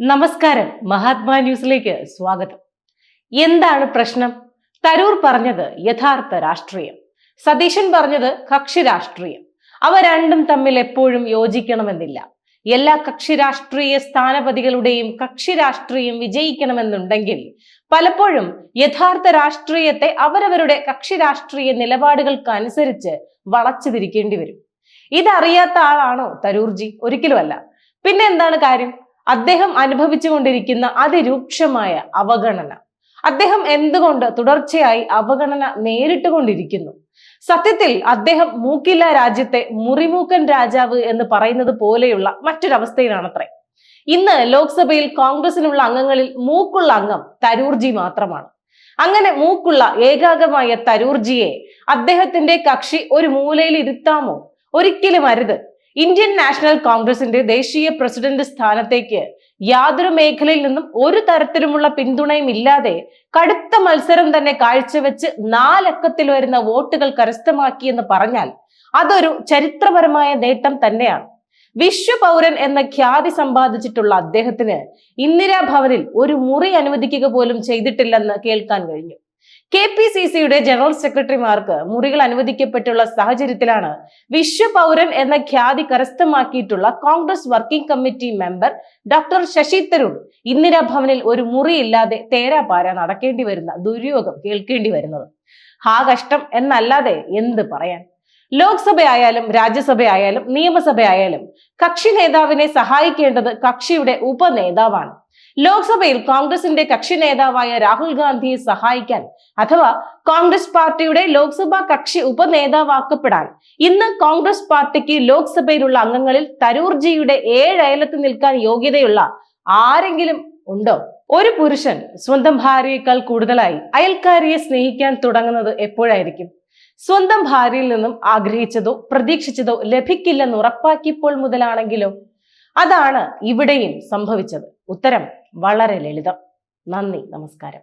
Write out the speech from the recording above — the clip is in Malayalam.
നമസ്കാരം. മഹാത്മാ ന്യൂസിലേക്ക് സ്വാഗതം. എന്താണ് പ്രശ്നം? തരൂർ പറഞ്ഞത് യഥാർത്ഥ രാഷ്ട്രീയം. സതീശൻ പറഞ്ഞത് കക്ഷി രാഷ്ട്രീയം. അവ രണ്ടും തമ്മിൽ എപ്പോഴും യോജിക്കണമെന്നില്ല. എല്ലാ കക്ഷി രാഷ്ട്രീയ സ്ഥാനപതികളുടെയും കക്ഷി രാഷ്ട്രീയം വിജയിക്കണമെന്നുണ്ടെങ്കിൽ പലപ്പോഴും യഥാർത്ഥ രാഷ്ട്രീയത്തെ അവരവരുടെ കക്ഷി രാഷ്ട്രീയ നിലപാടുകൾക്കനുസരിച്ച് വളച്ചു തിരിക്കേണ്ടി വരും. ഇതറിയാത്ത ആളാണോ തരൂർജി? ഒരിക്കലുമല്ല. പിന്നെ എന്താണ് കാര്യം? അദ്ദേഹം അനുഭവിച്ചുകൊണ്ടിരിക്കുന്ന അതിരൂക്ഷമായ അവഗണന. അദ്ദേഹം എന്തുകൊണ്ട് തുടർച്ചയായി അവഗണന നേരിട്ടുകൊണ്ടിരിക്കുന്നു സത്യത്തിൽ അദ്ദേഹം മൂക്കില്ല രാജ്യത്തെ മുറിമൂക്കൻ രാജാവ് എന്ന് പറയുന്നത് പോലെയുള്ള മറ്റൊരവസ്ഥയിലാണത്രേ. ഇന്ന് ലോക്സഭയിൽ കോൺഗ്രസിനുള്ള അംഗങ്ങളിൽ മൂക്കുള്ള അംഗം തരൂർജി മാത്രമാണ്. അങ്ങനെ മൂക്കുള്ള ഏകാഗമായ തരൂർജിയെ അദ്ദേഹത്തിന്റെ കക്ഷി ഒരു മൂലയിൽ ഇരുത്താമോ? ഒരിക്കലും അരുത്. ഇന്ത്യൻ നാഷണൽ കോൺഗ്രസിന്റെ ദേശീയ പ്രസിഡന്റ് സ്ഥാനത്തേക്ക് യാതൊരു മേഖലയിൽ നിന്നും ഒരു തരത്തിലുമുള്ള പിന്തുണയും ഇല്ലാതെ കടുത്ത മത്സരം തന്നെ കാഴ്ചവെച്ച് നാലക്കത്തിൽ വരുന്ന വോട്ടുകൾ കരസ്ഥമാക്കി എന്ന് പറഞ്ഞാൽ അതൊരു ചരിത്രപരമായ നേട്ടം തന്നെയാണ്. വിശ്വപൗരൻ എന്ന ഖ്യാതി സമ്പാദിച്ചിട്ടുള്ള അദ്ദേഹത്തിന് ഇന്ദിരാഭവനിൽ ഒരു മുറി അനുവദിക്കുക പോലും ചെയ്തിട്ടില്ലെന്ന് കേൾക്കാൻ കഴിഞ്ഞു. കെ പി സി സിയുടെ ജനറൽ സെക്രട്ടറിമാർക്ക് മുറികൾ അനുവദിക്കപ്പെട്ടുള്ള സാഹചര്യത്തിലാണ് വിശ്വപൗരൻ എന്ന ഖ്യാതി കരസ്ഥമാക്കിയിട്ടുള്ള Congress working committee member doctor Shashi Tharoor ഇന്ദിരാഭവനിൽ ഒരു മുറിയില്ലാതെ തേരാപാര നടക്കേണ്ടി വരുന്ന ദുര്യോഗം കേൾക്കേണ്ടി വരുന്നത്. ഹാ കഷ്ടം എന്നല്ലാതെ എന്ത് പറയാൻ? ലോക്സഭയായാലും രാജ്യസഭയായാലും നിയമസഭയായാലും കക്ഷി നേതാവിനെ സഹായിക്കേണ്ടത് കക്ഷിയുടെ ഉപനേതാവാണ്. ലോക്സഭയിൽ കോൺഗ്രസിന്റെ കക്ഷി നേതാവായ രാഹുൽ ഗാന്ധിയെ സഹായിക്കാൻ അഥവാ കോൺഗ്രസ് പാർട്ടിയുടെ ലോക്സഭാ കക്ഷി ഉപനേതാവാക്കപ്പെടാൻ. ഇന്ന് കോൺഗ്രസ് പാർട്ടിക്ക് ലോക്സഭയിലുള്ള അംഗങ്ങളിൽ തരൂർജിയുടെ ഏഴയലത്ത് നിൽക്കാൻ യോഗ്യതയുള്ള ആരെങ്കിലും ഉണ്ടോ? ഒരു പുരുഷൻ സ്വന്തം ഭാര്യയേക്കാൾ കൂടുതലായി അയൽക്കാരിയെ സ്നേഹിക്കാൻ തുടങ്ങുന്നത് എപ്പോഴായിരിക്കും? സ്വന്തം ഭാര്യയിൽ നിന്നും ആഗ്രഹിച്ചതോ പ്രതീക്ഷിച്ചതോ ലഭിക്കില്ലെന്ന് ഉറപ്പാക്കിയപ്പോൾ മുതലാണെങ്കിലോ? അതാണ് ഇവിടെയും സംഭവിച്ചത്. ഉത്തരം വളരെ ലളിതം. നന്ദി നമസ്കാരം.